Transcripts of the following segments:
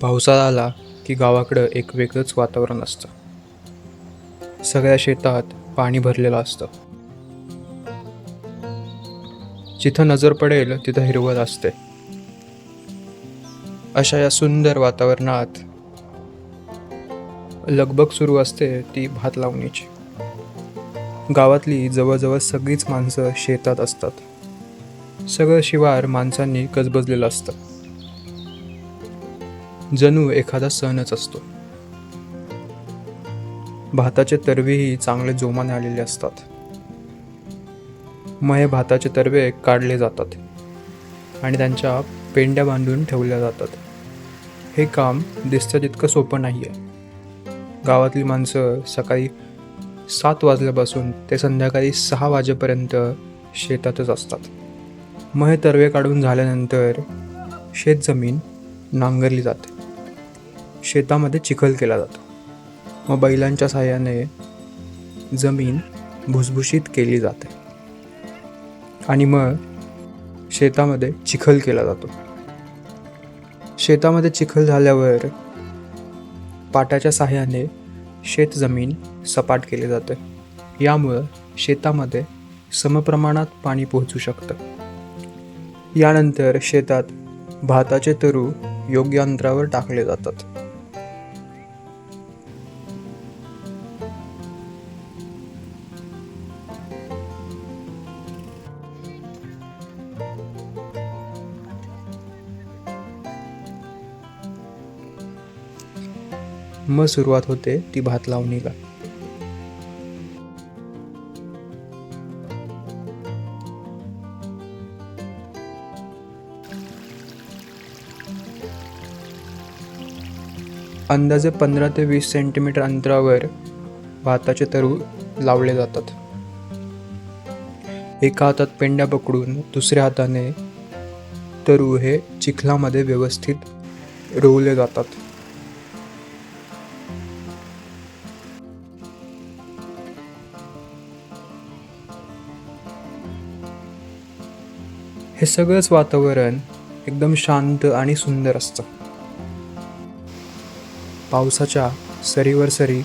पावसाळा आला की गावाकडं एक वेगळंच वातावरण असतं. सगळ्या शेतात पाणी भरलेलं असतं. जिथं नजर पडेल तिथं हिरवळ असते. अशा या सुंदर वातावरणात लगबग सुरू असते ती भात लावणीची. गावातली जवळजवळ सगळीच माणसं शेतात असतात. सगळं शिवार माणसांनी गजबजलेलं असतं. जणू एखादा सणच असतो. भाताचे तरवेही चांगले जोमाने आलेले असतात. मग हे भाताचे तरवे काढले जातात आणि त्यांच्या पेंड्या बांधून ठेवल्या जातात. हे काम दिसतं तितकं सोपं नाही आहे गावातली माणसं सकाळी सात वाजल्यापासून ते संध्याकाळी सहा वाजेपर्यंत शेतातच असतात. मग हे तरवे काढून झाल्यानंतर शेतजमीन नांगरली जाते. शेतामध्ये चिखल केला जातो. व बैलांच्या साहाय्याने जमीन भुसभुशीत केली जाते. आणि मग शेतामध्ये चिखल केला जातो. शेतामध्ये चिखल झाल्यावर पाटाच्या साहाय्याने शेतजमीन सपाट केली जाते. यामुळं शेतामध्ये समप्रमाणात पाणी पोहोचू शकतं. यानंतर शेतात भाताचे तरू योग्य अंतरावर टाकले जातात. मग सुरुवात होते ती भात लावणीला. अंदाजे पंधरा ते वीस सेंटीमीटर अंतरावर भाताचे तरू लावले जातात. एका हातात पेंड्या पकडून दुसऱ्या हाताने तरू हे चिखलामध्ये व्यवस्थित रोवले जातात. हे सगळंच वातावरण एकदम शांत आणि सुंदर असतं. पावसाच्या सरीवर सरी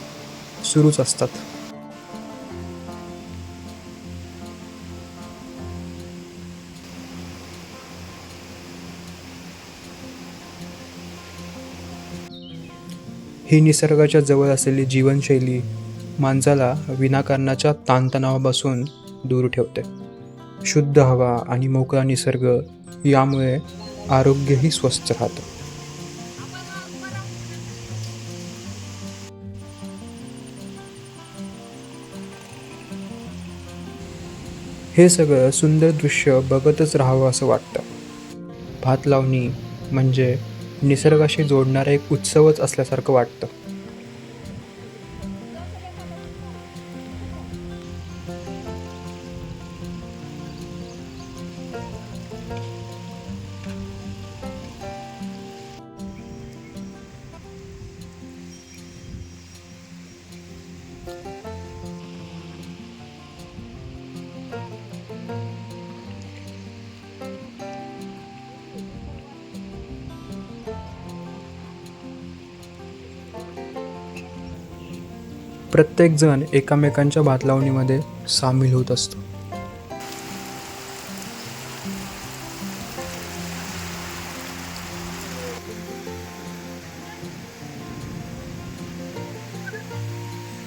सुरूच असतात. ही निसर्गाच्या जवळ असलेली जीवनशैली माणसाला विनाकारणाच्या ताणतणावापासून दूर ठेवते. शुद्ध हवा आणि मोकळा निसर्ग यामुळे आरोग्यही स्वस्थ राहतं. हे सगळं सुंदर दृश्य बघतच राहावं असं वाटतं. भात लावणी म्हणजे निसर्गाशी जोडणारा एक उत्सवच असल्यासारखं वाटतं. प्रत्येकजण एकामेकांच्या भातलावणीमध्ये सामील होत असतो.